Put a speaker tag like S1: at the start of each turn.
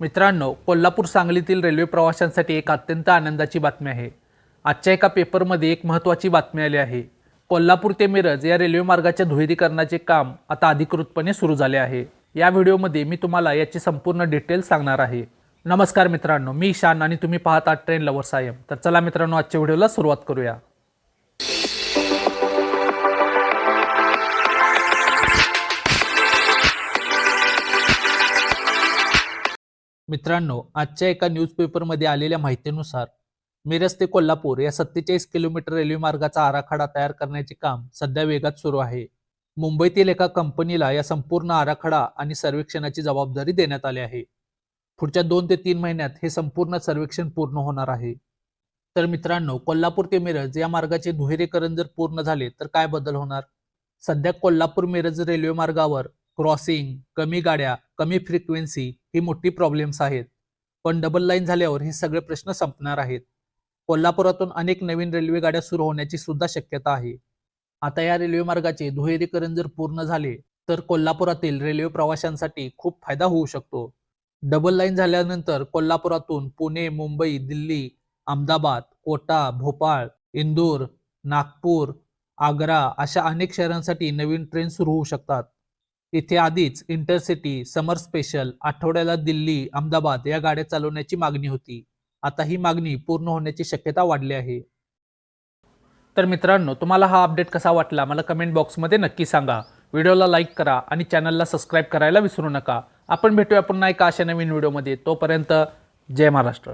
S1: मित्रांनो कोल्हापूर सांगलीतील रेल्वे प्रवाशांसाठी एक अत्यंत आनंदाची बातमी आहे. आजच्या एका पेपरमध्ये एक महत्त्वाची बातमी आली आहे. कोल्हापूर ते मिरज या रेल्वे मार्गाच्या दुहेरीकरणाचे काम आता अधिकृतपणे सुरू झाले आहे. या व्हिडिओमध्ये मी तुम्हाला याची संपूर्ण डिटेल्स सांगणार आहे. नमस्कार मित्रांनो मी ईशान आणि तुम्ही पाहता ट्रेन लवर सायम. तर चला मित्रांनो आजच्या व्हिडिओला सुरुवात करूया. मित्रांनो आजच्या एका न्यूजपेपरमध्ये आलेल्या माहितीनुसार मिरज ते कोल्हापूर या सत्तेचाळीस किलोमीटर रेल्वे मार्गाचा आराखडा तयार करण्याचे काम सध्या वेगात सुरू आहे. मुंबईतील एका कंपनीला या संपूर्ण आराखडा आणि सर्वेक्षणाची जबाबदारी देण्यात आली आहे. पुढच्या दोन ते तीन महिन्यात हे संपूर्ण सर्वेक्षण पूर्ण होणार आहे. तर मित्रांनो कोल्हापूर ते मिरज या मार्गाचे दुहेरीकरण जर पूर्ण झाले तर काय बदल होणार? सध्या कोल्हापूर मिरज रेल्वे मार्गावर क्रॉसिंग कमी गाड्या कमी फ्रिक्वेन्सी ही मोठी प्रॉब्लेम्स आहेत. पण डबल लाईन झाल्यावर हे सगळे प्रश्न संपणार आहेत. कोल्हापुरातून अनेक नवीन रेल्वे गाड्या सुरू होण्याची सुद्धा शक्यता आहे. आता या रेल्वे मार्गाचे दुहेरीकरण जर पूर्ण झाले तर कोल्हापुरातील रेल्वे प्रवाशांसाठी खूप फायदा होऊ शकतो. डबल लाईन झाल्यानंतर कोल्हापुरातून पुणे मुंबई दिल्ली अहमदाबाद कोटा भोपाळ इंदूर नागपूर आग्रा अशा अनेक शहरांसाठी नवीन ट्रेन सुरू होऊ शकतात. इथे आधीच इंटरसिटी समर स्पेशल आठवड्याला दिल्ली अहमदाबाद या गाड्या चालवण्याची मागणी होती. आता ही मागणी पूर्ण होण्याची शक्यता वाढली आहे. तर मित्रांनो तुम्हाला हा अपडेट कसा वाटला मला कमेंट बॉक्समध्ये नक्की सांगा. व्हिडिओला लाईक करा आणि चॅनलला सबस्क्राईब करायला विसरू नका. आपण भेटूया पुन्हा एका अशा नवीन व्हिडिओमध्ये. तोपर्यंत जय महाराष्ट्र.